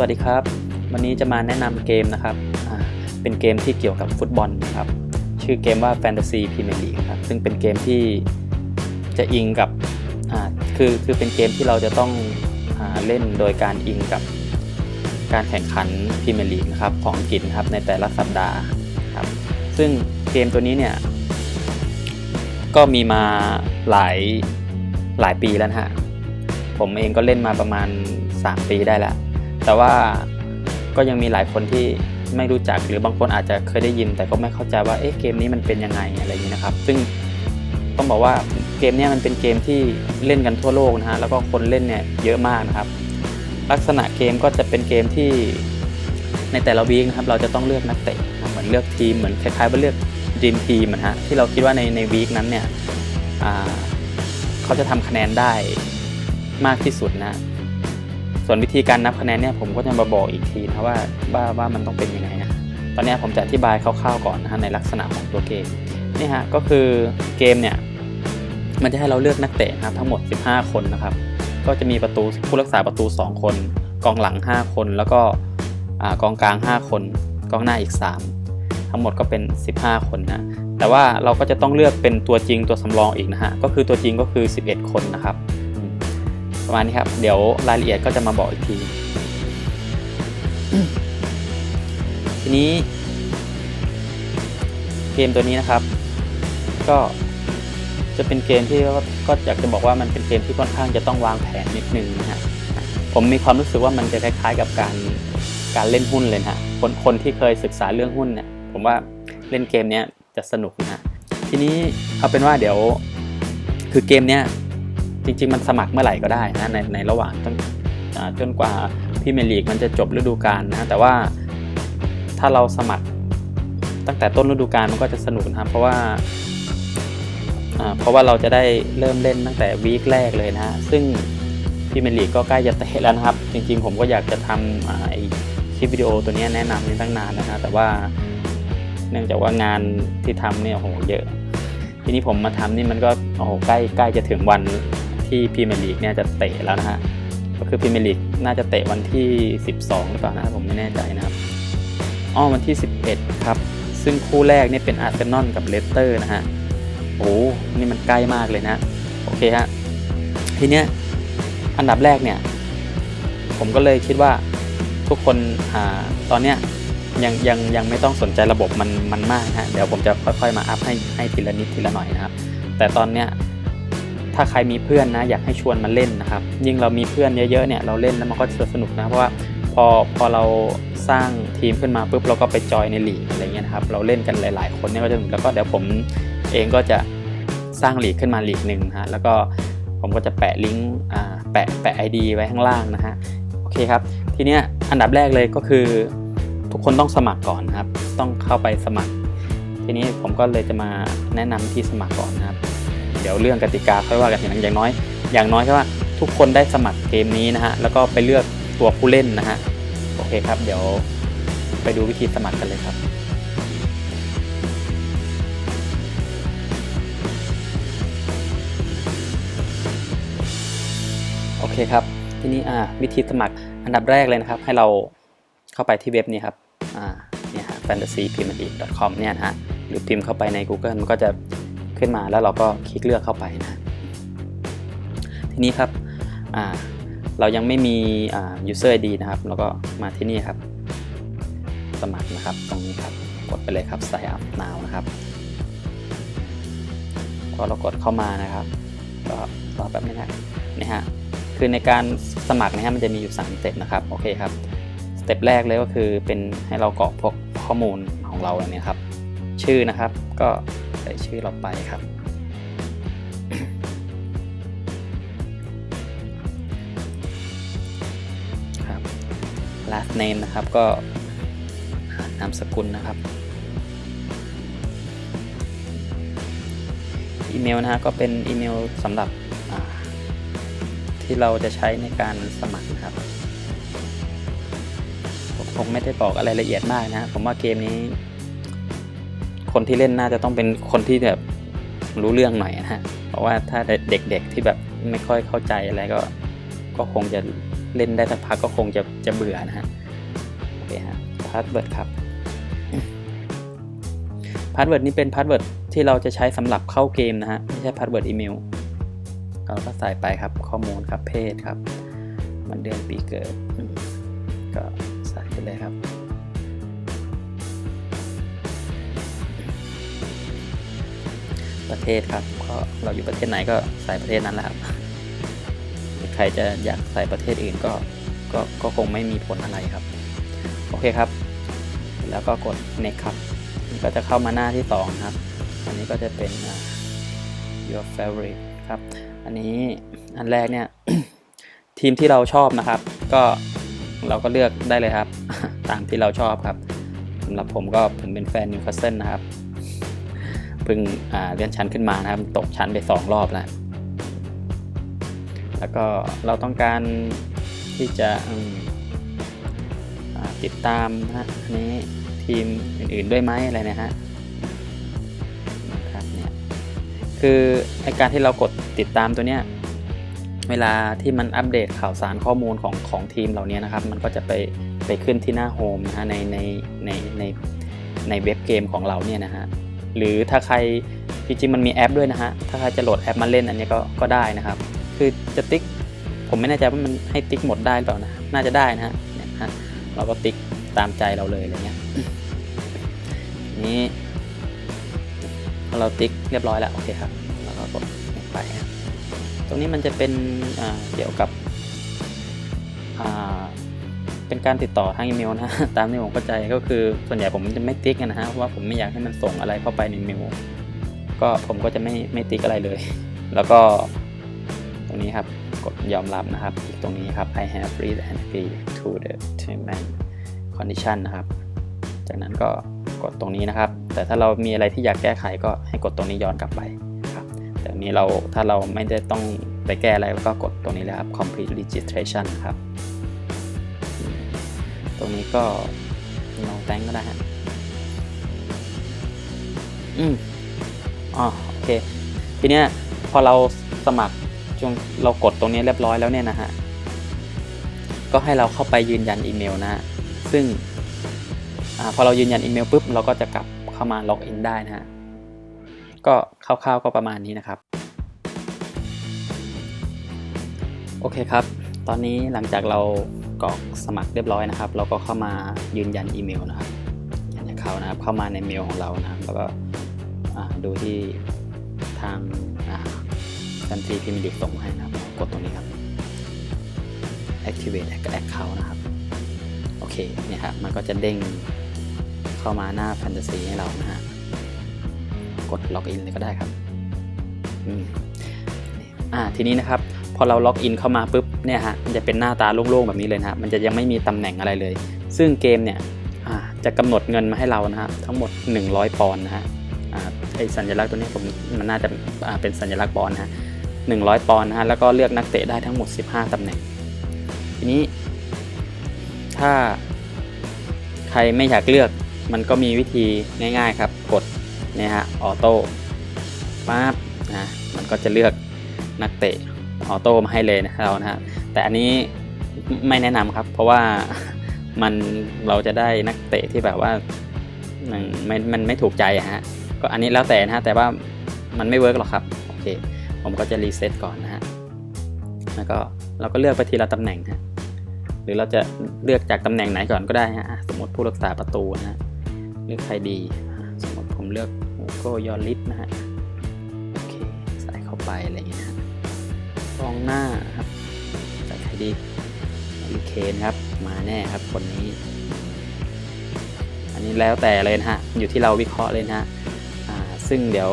วัสดีครับ วันนี้จะมาแนะนำเกมนะครับ เป็นเกมที่เกี่ยวกับฟุตบอลนะครับ ชื่อเกมว่า Fantasy Premier League ครับ ซึ่งเป็นเกมที่จะอิงกับ คือคือเป็นเกมที่เราจะต้องอเล่นโดยการอิงกับการแข่งขันพรีเมียร์ลีกนะครับของอังกฤษนครับในแต่ละสัปดาห์ครับ ซึ่งเกมตัวนี้เนี่ย ก็มีมาหลายหลายปีแล้วนะฮะ ผมเองก็เล่นมาประมาณ 3 ปีได้แล้ว แต่ว่าก็ยังมีหลายคนที่ไม่รู้จักหรือบางคนอาจจะเคยได้ยิน แต่ก็ไม่เข้าใจว่าเอ๊ะเกมนี้มันเป็นยังไงอะไรอย่างนี้นะครับ ซึ่งต้องบอกว่าเกมนี้มันเป็นเกมที่เล่นกันทั่วโลกนะฮะแล้วก็คนเล่นเนี่ยเยอะมากนะครับ ลักษณะเกมก็จะเป็นเกมที่ในแต่ละวีคนะครับเราจะต้องเลือกนักเตะเหมือนเลือกทีมเหมือนคล้ายๆว่าเลือกดีมทีมนะฮะที่เราคิดว่าในในวีคนั้นเนี่ยเขาจะทำคะแนนได้มากที่สุดนะ ส่วนวิธีการนับคะแนนเนี่ยผมก็จะมาบอกอีกทีนะว่าว่าว่ามันต้องเป็นยังไงนะตอนนี้ผมจะอธิบายคร่าวๆก่อนนะฮะในลักษณะของตัวเกมนี่ฮะก็คือเกมเนี่ยมันจะให้เราเลือกนักเตะนะครับทั้งหมด 15 คนนะครับ ก็จะมีประตูผู้รักษาประตู 2 คน กองหลัง 5 คน แล้วก็กองกลาง 5 คน กองหน้าอีก 3 ทั้งหมดก็เป็น 15 คนนะแต่ว่าเราก็จะต้องเลือกเป็นตัวจริงตัวสำรองอีกนะฮะก็คือตัวจริงก็คือ 11 คนนะครับ ประมาณนี้ครับ เดี๋ยวรายละเอียดก็จะมาบอกอีกที ทีนี้เกมตัวนี้นะครับ ก็จะเป็นเกมที่ก็อยากจะบอกว่ามันเป็นเกมที่ค่อนข้างจะต้องวางแผนนิดนึงนะฮะผมมีความรู้สึกว่ามันจะคล้ายๆกับการการเล่นหุ้นเลยฮะคนคนที่เคยศึกษาเรื่องหุ้นเนี่ยผมว่าเล่นเกมเนี้ยจะสนุกนะฮะทีนี้เอาเป็นว่าเดี๋ยวคือเกมเนี้ย ริง ๆ มันสมัครเมื่อไหร่ก็ได้นะในในระหว่างตั้งอ่าจนกว่าพรีเมลีกมันจะจบฤดูกาลนะแต่ว่าถ้าเราสมัครตั้งแต่ต้นฤดูกาลมันก็จะสนุกนะครับเพราะว่าเพราะว่าเราจะได้เริ่มเล่นตั้งแต่วีคแรกเลยนะฮะซึ่งพรีเมลีกก็ใกล้จะเตะแล้วนะครับ จริง ๆ ผมก็อยากจะทำไอ้คลิปวิดีโอตัวนี้แนะนำนี่ตั้งนานแล้วนะแต่ว่าเนื่องจากว่างานที่ทำเนี่ยโหเยอะ ทีนี้ผมมาทำนี่มันก็โอ้โหใกล้ใกล้จะถึงวัน ที่พรีเมียร์ลีกเนี่ยจะเตะแล้วนะฮะก็คือพรีเมียร์ลีกน่าจะเตะวันที่ 12 หรือเปล่านะผมไม่แน่ใจนะครับอ้อวันที่ 11 ครับ ซึ่งคู่แรกเนี่ยเป็นอาร์เซนอลกับเลสเตอร์นะฮะโอ้นี่มันใกล้มากเลยนะโอเคฮะทีเนี้ยอันดับแรกเนี่ย ผมก็เลยคิดว่าทุกคนอ่าตอนเนี้ยยังยังยังไม่ต้องสนใจระบบมันมันมากนะฮะเดี๋ยวผมจะค่อยๆมาอัพให้ให้ทีละนิดทีละหน่อยนะครับ แต่ตอนเนี้ย ถ้าใครมีเพื่อนนะอยากให้ชวนมาเล่นนะครับ ยิ่งเรามีเพื่อนเยอะๆเนี่ยเราเล่นแล้วมันก็จะสนุกนะเพราะว่าพอพอเราสร้างทีมขึ้นมาปุ๊บเราก็ไปจอยในลีกอะไรเงี้ยนะครับเราเล่นกันหลาย ๆ คนเนี่ยก็จะแล้วก็เดี๋ยวผมเองก็จะสร้างลีกขึ้นมาลีกหนึ่งฮะแล้วก็ผมก็จะแปะลิงก์อ่าแปะแปะ ID ไว้ข้างล่างนะฮะโอเคครับ ทีเนี้ยอันดับแรกเลยก็คือทุกคนต้องสมัครก่อนนะครับ ต้องเข้าไปสมัคร ทีนี้ผมก็เลยจะมาแนะนำที่สมัครก่อนนะครับ เดี๋ยวเรื่องกติกาค่อยว่ากันทีหลังอย่างน้อย อย่างน้อยแค่ว่าทุกคนได้สมัครเกมนี้นะฮะแล้วก็ไปเลือกตัวผู้เล่นนะฮะโอเคครับ เดี๋ยวไปดูวิธีสมัครกันเลยครับโอเคครับทีนี้อ่าวิธีสมัครอันดับแรกเลยนะครับ ให้เราเข้าไปที่เว็บนี้ครับอ่าเนี่ยฮะ fantasypremier.com เนี่ยนะฮะหรือพิมพ์เข้าไปใน Google มันก็จะ ขึ้นมาแล้วเราก็คลิกเลือกเข้าไปนะทีนี้ครับอ่าเรายังไม่มีอ่า user ID นะครับเราก็มาที่นี่ครับ สมัครนะครับตรงนี้ครับกดไปเลยครับ sign up now นะครับพอเรากดเข้ามานะครับก็รอแป๊บนึงครับนี่ฮะคือในการสมัครนะฮะมันจะมีอยู่3สเต็ปนะครับโอเคครับสเต็ปแรกเลยก็คือเป็นให้เรากรอกพวกข้อมูลของเราเนี่ยครับ ชื่อนะครับก็ ใส่ชื่อเราไปครับ ครับ last name นะครับก็นามสกุลนะครับ อีเมลนะฮะก็เป็นอีเมลสำหรับที่เราจะใช้ในการสมัครนะครับผมคงไม่ได้บอกอะไรละเอียดมากนะ ผมว่าเกมนี้ คนที่เล่นน่าจะต้องเป็นคนที่แบบรู้เรื่องหน่อยนะฮะ เพราะว่าถ้าเด็กๆที่แบบไม่ค่อยเข้าใจอะไรก็ ก็คงจะเล่นได้สักพักก็คงจะจะเบื่อนะฮะ โอเคฮะพาสเวิร์ดครับพาสเวิร์ดนี้เป็นพาสเวิร์ดที่เราจะใช้สำหรับเข้าเกมนะฮะ ไม่ใช่พาสเวิร์ดอีเมลเราก็ใส่ไปครับข้อมูลครับเพศครับวันเดือนปีเกิด ก็ใส่ไปเลยครับ ประเทศครับก็เราอยู่ประเทศไหนก็ใส่ประเทศนั้นแหละครับใครจะอยากใส่ประเทศอื่นก็ก็ก็คงไม่มีผลอะไรครับ โอเคครับ แล้วก็กด next ครับก็จะเข้ามาหน้าที่2ครับ อันนี้ก็จะเป็น your favorite ครับ อันนี้อันแรกเนี่ยทีมที่เราชอบนะครับ ก็เราก็เลือกได้เลยครับ ตามที่เราชอบครับสำหรับผมก็ผมเป็นแฟนนิวคาสเซิลนะครับ พิ่งเลื่อนชั้นขึ้นมานะครับตกชั้นไป 2 รอบแล้วแล้วก็เราต้องการที่จะติดตามนะฮะอันนี้ทีมอื่นๆด้วยไหมอะไรนะฮะนะครับเนี่ยคือไอการที่เรากดติดตามตัวเนี้ยเวลาที่มันอัปเดตข่าวสารข้อมูลของของทีมเหล่านี้นะครับ มันก็จะไปไปขึ้นที่หน้าโฮมนะฮะในในในในในเว็บเกมของเราเนี่ยนะฮะ หรือถ้าใครจริงๆมันมีแอปด้วยนะฮะ ถ้าใครจะโหลดแอปมาเล่นอันนี้ก็ก็ได้นะครับ คือจะติ๊ก ผมไม่แน่ใจว่ามันให้ติ๊กหมดได้หรือเปล่านะ น่าจะได้นะฮะเนี่ยฮะ เราก็ติ๊กตามใจเราเลยอะไรเงี้ย นี้พอเราติ๊กเรียบร้อยแล้วโอเคครับ แล้วก็กดไปครับตรงนี้มันจะเป็นเกี่ยวกับ เป็นการติดต่อทางอีเมลนะฮะตามที่ผมเข้าใจก็คือส่วนใหญ่ผมจะไม่ติ๊กนะฮะเพราะว่าผมไม่อยากให้มันส่งอะไรเข้าไปในเมลก็ผมก็จะไม่ไม่ติ๊กอะไรเลย แล้วก็ตรงนี้ครับกดยอมรับนะครับอีกตรงนี้ครับ I have read and agree to the term and condition นะครับ จากนั้นก็กดตรงนี้นะครับ แต่ถ้าเรามีอะไรที่อยากแก้ไขก็ให้กดตรงนี้ย้อนกลับไปครับแต่นี้เราถ้าเราไม่ได้ต้องไปแก้อะไรก็กดตรงนี้เลยครับ complete registration ครับ รงนี้ก็ no thank ก็ได้ฮะ อืมอ๋อโอเค ทีเนี้ยพอเราสมัครจงเรากดตรงนี้เรียบร้อยแล้วเนี่ยนะฮะ ก็ให้เราเข้าไปยืนยันอีเมลนะฮะ ซึ่งอพอเรายืนยันอีเมลปุ๊บเราก็จะกลับเข้ามาล็อกอินได้นะฮะ ก็คร่าวๆก็ประมาณนี้นะครับ โอเคครับ ตอนนี้หลังจากเรา กรอกสมัครเรียบร้อยนะครับ เราก็เข้ามายืนยันอีเมลนะครับยืนยันเขานะครับ เข้ามาในเมลของเรานะแล้วก็ดูที่ทางจันทีพิมพ์ดิกส่งให้นะครับ กดตรงนี้ครับ activate account นะครับ โอเค เนี่ยครับ มันก็จะเด้งเข้ามาหน้าแฟนตาซีให้เรานะฮะ กดล็อกอินเลยก็ได้ครับ อืม อ่า ทีนี้นะครับ อเราล็อกอินเข้ามาปุ๊บเนี่ยฮะมันจะเป็นหน้าตาโล่งๆแบบนี้เลยนะฮะมันจะยังไม่มีตำแหน่งอะไรเลย ซึ่งเกมเนี่ยจะกำหนดเงินมาให้เรานะฮะทั้งหมด 100 ปอนด์นะฮะไอสัญลักษณ์ตัวนี้ผมมันน่าจะเป็นสัญลักษณ์ปอนด์นะฮะ100ปอนด์นะฮะแล้วก็เลือกนักเตะได้ทั้งหมด 15 ตำแหน่ง ทีนี้ ถ้าใครไม่อยากเลือกมันก็มีวิธีง่ายๆครับ กดเนี่ยฮะออโต้ปั๊บนะมันก็จะเลือกนักเตะ ออโต้มาให้เลยนะเรานะฮะแต่อันนี้ไม่แนะนำครับ เพราะว่ามันเราจะได้นักเตะที่แบบว่ามันไม่มันไม่ถูกใจฮะก็อันนี้แล้วแต่นะฮะแต่ว่ามันไม่เวิร์กหรอกครับโอเคผมก็จะรีเซ็ตก่อนนะฮะแล้วก็เราก็เลือกไปทีละตำแหน่งฮะหรือเราจะเลือกจากตำแหน่งไหนก่อนก็ได้ฮะสมมติผู้รักษาประตูนะฮะเลือกใครดี สมมติผมเลือกโกยอริสนะฮะโอเคใส่เข้าไปอะไรอย่างเงี้ย กองหน้าครับใส่ใครดีลิเคนครับ มาแน่ครับคนนี้ อันนี้แล้วแต่เลยนะฮะ อยู่ที่เราวิเคราะห์เลยนะฮะซึ่งเดี๋ยว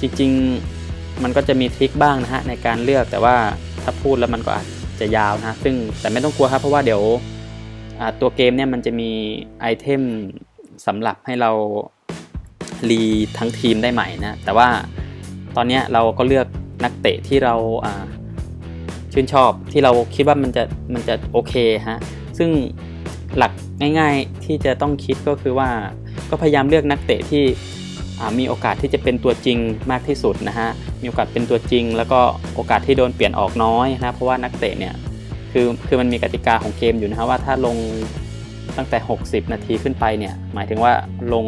จริง ๆ มันก็จะมีทริคบ้างนะฮะในการเลือกแต่ว่าถ้าพูดแล้วมันก็อาจจะยาวนะ ซึ่งแต่ไม่ต้องกลัวครับ เพราะว่าเดี๋ยวตัวเกมเนี่ยมันจะมีไอเทมสำหรับให้เรารีทั้งทีมได้ใหม่นะ แต่ว่าตอนนี้เราก็เลือกนักเตะที่เรา ชื่นชอบที่เราคิดว่ามันจะมันจะโอเคฮะซึ่งหลักง่ายๆที่จะต้องคิดก็คือว่าก็พยายามเลือกนักเตะที่มีโอกาสที่จะเป็นตัวจริงมากที่สุดนะฮะมีโอกาสเป็นตัวจริง แล้วก็โอกาสที่โดนเปลี่ยนออกน้อยนะเพราะว่านักเตะเนี่ยคือคือมันมีกติกาของเกมอยู่นะครับว่าถ้าลงตั้งแต่ 60 นาทีขึ้นไปเนี่ยหมายถึงว่าลง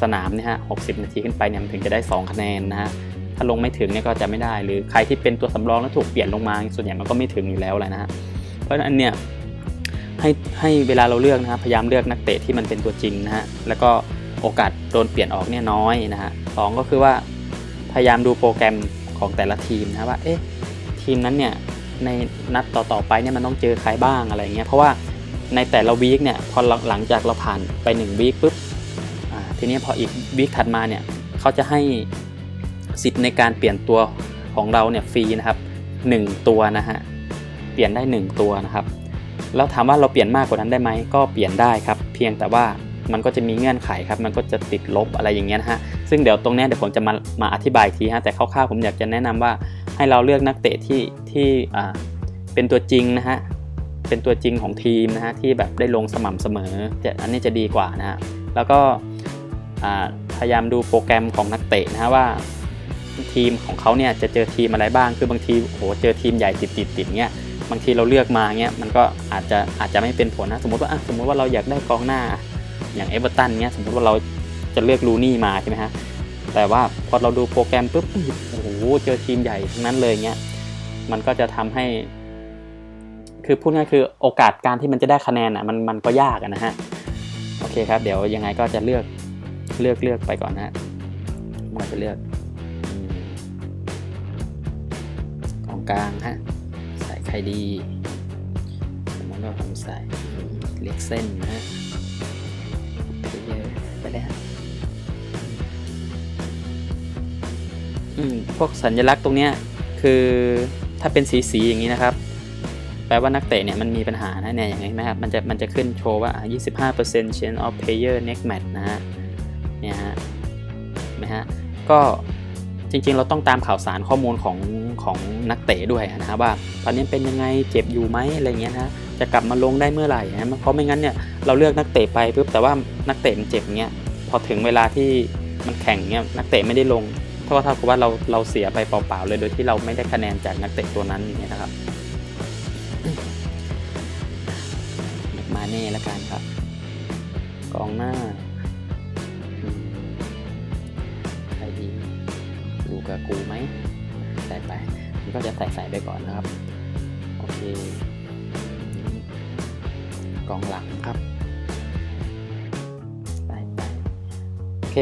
สนามเนี่ยฮะ60 นาทีขึ้นไปเนี่ยมันถึงจะได้ 2 คะแนนนะฮะ ถ้าลงไม่ถึงเนี่ยก็จะไม่ได้ หรือใครที่เป็นตัวสำรองแล้วถูกเปลี่ยนลงมา ส่วนใหญ่มันก็ไม่ถึงอยู่แล้วแหละนะฮะเพราะฉะนั้นเนี่ยให้ให้เวลาเราเลือกนะฮะพยายามเลือกนักเตะที่มันเป็นตัวจริงนะฮะแล้วก็โอกาสโดนเปลี่ยนออกเนี่ยน้อยนะฮะสองก็คือว่าพยายามดูโปรแกรมของแต่ละทีมนะว่าเอ๊ะทีมนั้นเนี่ยในนัดต่อๆไปเนี่ยมันต้องเจอใครบ้างอะไรเงี้ยเพราะว่าในแต่ละวีคเนี่ยพอหลังจากเราผ่านไป1วีคปุ๊บทีนี้พออีกวีคถัดมาเนี่ยเขาจะให้ สิทธิ์ในการเปลี่ยนตัวของเราเนี่ยฟรีนะครับ 1 ตัวนะฮะเปลี่ยนได้ 1 ตัวนะครับ แล้วถามว่าเราเปลี่ยนมากกว่านั้นได้ไหมก็เปลี่ยนได้ครับ เพียงแต่ว่ามันก็จะมีเงื่อนไขครับ มันก็จะติดลบอะไรอย่างเงี้ยนะฮะ ซึ่งเดี๋ยวตรงเนี้ยเดี๋ยวผมจะมามาอธิบายทีฮะ แต่คร่าวๆผมอยากจะแนะนำว่าให้เราเลือกนักเตะที่ที่อ่าเป็นตัวจริงนะฮะ เป็นตัวจริงของทีมนะฮะที่แบบได้ลงสม่ำเสมอจะอันนี้จะดีกว่านะฮะ แล้วก็อ่าพยายามดูโปรแกรมของนักเตะนะฮะว่า ทีมของเขาเนี่ยจะเจอทีมอะไรบ้าง คือบางทีโอ้โหเจอทีมใหญ่ติดติดติดเงี้ยบางทีเราเลือกมาเงี้ยมันก็อาจจะอาจจะไม่เป็นผลนะสมมติว่าสมมติว่าเราอยากได้กองหน้าอย่างเอเวอร์ตันเงี้ยสมมติว่าเราจะเลือกลูนี่มาใช่ไหมฮะแต่ว่าพอเราดูโปรแกรมปุ๊บโอ้โหเจอทีมใหญ่ทั้งนั้นเลยเงี้ยมันก็จะทำให้ คือพูดง่ายคือโอกาสการที่มันจะได้คะแนนอะมันมันก็ยากนะฮะโอเคครับ เดี๋ยวยังไงก็จะเลือกเลือกเลือกไปก่อนนะฮะมันจะเลือก กลางฮะ ใส่ใครดี สมมติว่าผมใส่เล็กเส้นนะฮะไปเยอะไปเลยฮะอืมพวกสัญลักษณ์ตรงเนี้ยคือถ้าเป็นสีสีอย่างนี้นะครับ แปลว่านักเตะเนี่ยมันมีปัญหานะเนี่ยอย่างนี้นะครับมันจะมันจะขึ้นโชว์ว่า 25% chance of player next match นะฮะเนี่ยฮะนไหมฮะก็ จริงๆ เราต้องตามข่าวสารข้อมูลของของนักเตะด้วยนะครับว่า ตอนนี้เป็นยังไงเจ็บอยู่ไหมอะไรเงี้ยนะจะกลับมาลงได้เมื่อไหร่นะเพราะไม่งั้นเนี่ยเราเลือกนักเตะไปปุ๊บแต่ว่านักเตะมันเจ็บเงี้ยพอถึงเวลาที่มันแข่งเงี้ยนักเตะไม่ได้ลงเท่ากับเท่ากับว่าเราเราเสียไปเปล่าๆเลยโดยที่เราไม่ได้คะแนนจากนักเตะตัวนั้นอย่างเงี้ยนะครับมาเน่ละกันครับ กองหน้า กับกูไหมใส่ไปมันก็จะใส่ใส่ไปก่อนนะครับ โอเคกองหลังครับใส่ไปโอเค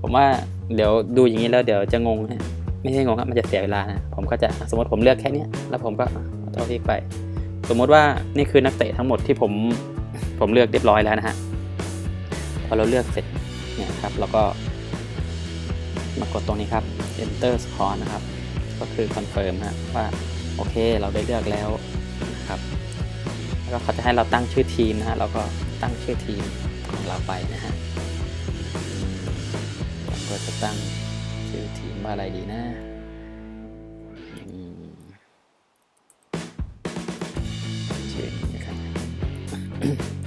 ผมว่าเดี๋ยวดูอย่างนี้แล้วเดี๋ยวจะงงฮะไม่ใช่งงครับมันจะเสียเวลานะผมก็จะสมมติผมเลือกแค่นี้แล้วผมก็เอาเท่าที่ไป สมมติว่านี่คือนักเตะทั้งหมดที่ผมผมเลือกเรียบร้อยแล้วนะฮะพอเราเลือกเสร็จเนี่ยครับ แล้วก็มากดตรงนี้ครับ enter score นะครับ ก็คือ confirm ฮะว่าโอเคเราได้เลือกแล้วนะครับแล้วก็เขาจะให้เราตั้งชื่อทีมนะฮะเราก็ตั้งชื่อทีมของเราไปนะฮะอืมผมก็จะตั้งชื่อทีมว่าอะไรดีนะชื่อนี้นะครับ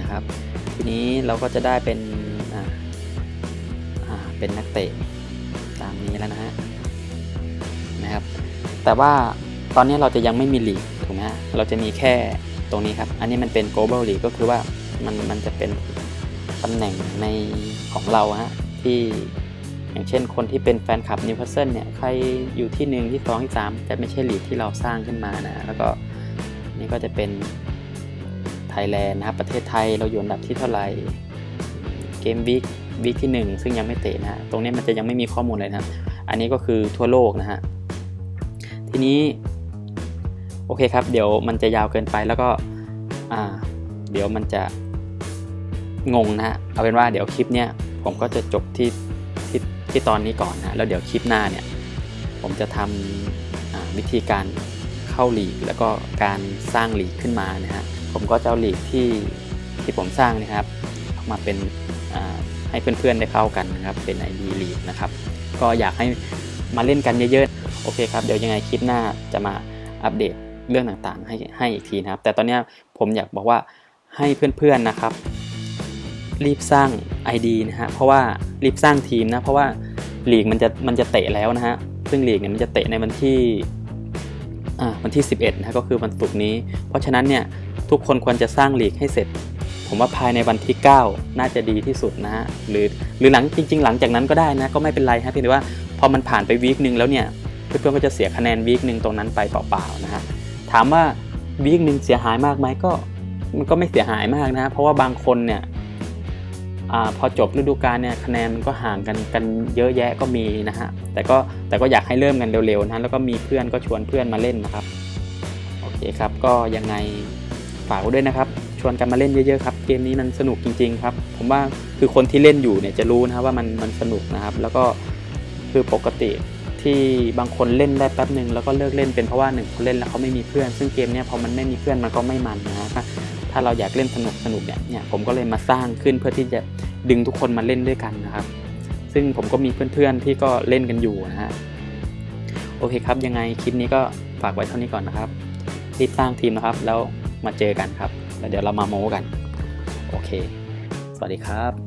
นะครับ ทีนี้เราก็จะได้เป็นอ่าอ่าเป็นนักเตะตามนี้แล้วนะฮะนะครับ แต่ว่าตอนนี้เราจะยังไม่มีลีกถูกไหมฮะเราจะมีแค่ตรงนี้ครับ อันนี้มันเป็น global league ก็คือว่ามันมันจะเป็นตำแหน่งในของเราฮะที่อย่างเช่นคนที่เป็นแฟนคลับนิวคาสเซิลเนี่ยใครอยู่ที่หนึ่งที่สองที่สามแต่ไม่ใช่ลีกที่เราสร้างขึ้นมานะ แล้วก็นี่ก็จะเป็น ยแลนด์นะครับประเทศไทยเราอยู่อันดับที่เท่าไหร่เกมวีควีคที่ 1 ซึ่งยังไม่เตะนะฮะตรงนี้มันจะยังไม่มีข้อมูลเลยนะครับอันนี้ก็คือทั่วโลกนะฮะทีนี้โอเคครับ เดี๋ยวมันจะยาวเกินไปแล้วก็อ่าเดี๋ยวมันจะงงนะฮะเอาเป็นว่าเดี๋ยวคลิปเนี้ยผมก็จะจบที่ที่ที่ตอนนี้ก่อนนะแล้วเดี๋ยวคลิปหน้าเนี่ยผมจะทำวิธีการเข้าหลีกแล้วก็การสร้างหลีกขึ้นมานะฮะ ผมก็จะเอาลีกที่ที่ผมสร้างนะครับมาเป็นให้เพื่อนๆได้เข้ากันนะครับเป็น ID ลีกนะครับ ก็อยากให้มาเล่นกันเยอะๆโอเคครับเดี๋ยวยังไงคลิปหน้าจะมาอัปเดตเรื่องต่างๆ ให้ให้อีกทีนะครับ แต่ตอนนี้ผมอยากบอกว่าให้เพื่อนๆนะครับ รีบสร้าง ID นะฮะเพราะว่ารีบสร้างทีมนะเพราะว่าลีกมันจะมันจะเตะแล้วนะฮะซึ่งลีกเนี่ยมันจะเตะในวันที่อ่าวันที่ 11นะก็คือวันศุกร์นี้ เพราะฉะนั้นเนี่ย ทุกคนควรจะสร้างลีกให้เสร็จ ผมว่าภายในวันที่ 9 น่าจะดีที่สุดนะฮะหรือหรือหลังจริง ๆ หลังจากนั้นก็ได้นะก็ไม่เป็นไรฮะเพียงแต่ว่าพอมันผ่านไปวีคหนึ่งแล้วเนี่ยเพื่อนๆก็จะเสียคะแนนวีคหนึ่งตรงนั้นไปเปล่าๆนะฮะถามว่าวีคหนึ่งเสียหายมากไหมก็มันก็ไม่เสียหายมากนะฮะเพราะว่าบางคนเนี่ยอพอจบฤดูกาลเนี่ยคะแนนมันก็ห่างกันกันเยอะแยะก็มีนะฮะแต่ก็แต่ก็อยากให้เริ่มกันเร็วๆนะแล้วก็มีเพื่อนก็ชวนเพื่อนมาเล่นนะครับโอเคครับก็ยังไง ฝากด้วยนะครับ ชวนกันมาเล่นเยอะๆครับ เกมนี้มันสนุกจริง ๆ ครับ ผมว่าคือคนที่เล่นอยู่เนี่ยจะรู้นะครับว่ามันมันสนุกนะครับ แล้วก็คือปกติที่บางคนเล่นได้แป๊บหนึ่งแล้วก็เลิกเล่นเป็นเพราะว่าหนึ่งเขาเล่นแล้วเขาไม่มีเพื่อน ซึ่งเกมเนี้ยพอมันไม่มีเพื่อนมันก็ไม่มันนะฮะถ้าถ้าเราอยากเล่นสนุกสนุกเนี่ยเนี่ยผมก็เลยมาสร้างขึ้นเพื่อที่จะดึงทุกคนมาเล่นด้วยกันนะครับ ซึ่งผมก็มีเพื่อนๆที่ก็เล่นกันอยู่นะฮะโอเคครับยังไงคลิปนี้ก็ฝากไว้เท่านี้ก่อนนะครับรีบสร้างทีมนะครับแล้ว มาเจอกันครับแล้วเดี๋ยวเรามาโม้กัน โอเค สวัสดีครับ